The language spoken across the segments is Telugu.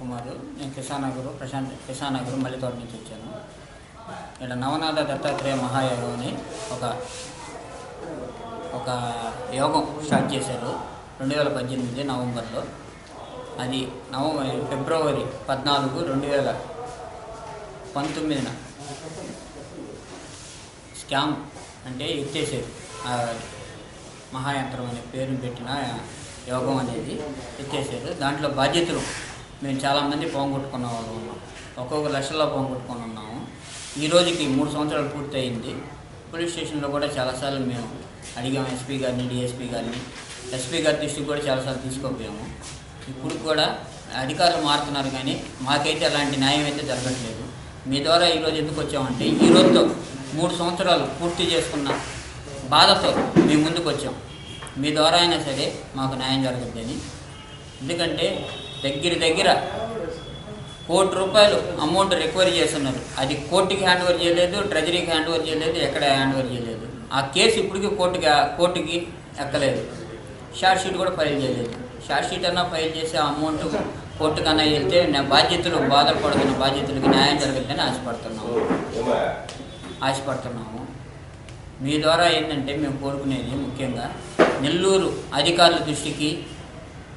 కుమార్ నేను కిసానగర్ ప్రశాంత్ కిసానగర్ మల్లితోట నుంచి వచ్చాను. ఇక్కడ నవనాథ దత్తాత్రేయ మహాయోగం అని ఒక ఒక యోగం స్టార్ట్ చేశారు రెండు వేల పద్దెనిమిది నవంబర్లో. అది నవంబర్ ఫిబ్రవరి పద్నాలుగు రెండు వేల పంతొమ్మిదిన స్కామ్ అంటే ఎత్తేసారు. మహాయంత్రం అనే పేరుని పెట్టిన యోగం అనేది ఎత్తేసారు. దాంట్లో బాధ్యతలు మేము చాలామంది పోగొట్టుకున్న వాళ్ళు ఉన్నాం ఒక్కొక్క లక్షల్లో పోగొట్టుకొని ఉన్నాము. ఈ రోజుకి మూడు సంవత్సరాలు పూర్తయింది. పోలీస్ స్టేషన్లో కూడా చాలాసార్లు మేము అడిగాం ఎస్పీ గారిని డిఎస్పీ గారిని. ఎస్పీ గారి దృష్టికి కూడా చాలాసార్లు తీసుకోపోయాము. ఇప్పుడు కూడా అధికారులు మారుతున్నారు కానీ మాకైతే అలాంటి న్యాయం అయితే జరగట్లేదు. మీ ద్వారా ఈరోజు ఎందుకు వచ్చామంటే ఈ రోజుతో మూడు సంవత్సరాలు పూర్తి చేసుకున్న బాధతో మేము ముందుకు వచ్చాం. మీ ద్వారా అయినా సరే మాకు న్యాయం జరగద్దని. ఎందుకంటే దగ్గర దగ్గర కోటి రూపాయలు అమౌంట్ రికవరీ చేస్తున్నారు. అది కోర్టుకి హ్యాండ్ ఓవర్ చేయలేదు ట్రెజరీకి హ్యాండ్ ఓవర్ చేయలేదు ఎక్కడ హ్యాండ్ ఓవర్ చేయలేదు. ఆ కేసు ఇప్పటికీ కోర్టుకి కోర్టుకి ఎక్కలేదు. షార్ట్ షీట్ కూడా ఫైల్ చేయలేదు. షార్ట్ షీట్ అన్నా ఫైల్ చేసి ఆ అమౌంట్ కోర్టుకన్నా వెళ్తే నా బాధ్యతలు బాధపడుతున్న బాధ్యతలకు న్యాయం జరగద్దని ఆశపడుతున్నాము. ఆశపడుతున్నాము. మీ ద్వారా ఏంటంటే మేము కోరుకునేది ముఖ్యంగా నెల్లూరు అధికారుల దృష్టికి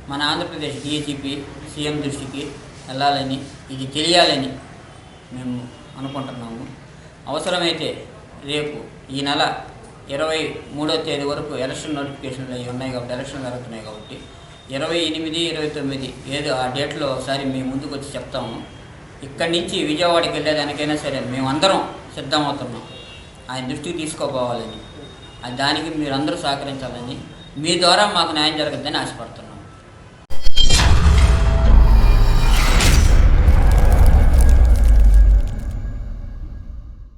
మన ఆంధ్రప్రదేశ్ డీజీపీ సీఎం దృష్టికి వెళ్ళాలని ఇది తెలియాలని మేము అనుకుంటున్నాము. అవసరమైతే రేపు ఈ నెల ఇరవై మూడో తేదీ వరకు ఎలక్షన్ నోటిఫికేషన్లు అవి ఉన్నాయి కాబట్టి ఎలక్షన్ జరుగుతున్నాయి కాబట్టి ఇరవై ఎనిమిది ఇరవై తొమ్మిది ఏదో ఆ డేట్లో ఒకసారి మేము ముందుకు వచ్చి చెప్తాము. ఇక్కడి నుంచి విజయవాడకి వెళ్ళేదానికైనా సరే మేమందరం సిద్ధమవుతున్నాం ఆయన దృష్టికి తీసుకోపోవాలని దానికి దానికి మీరందరూ సహకరించాలని మీ ద్వారా మాకు న్యాయం జరగద్దని ఆశపడుతున్నాం.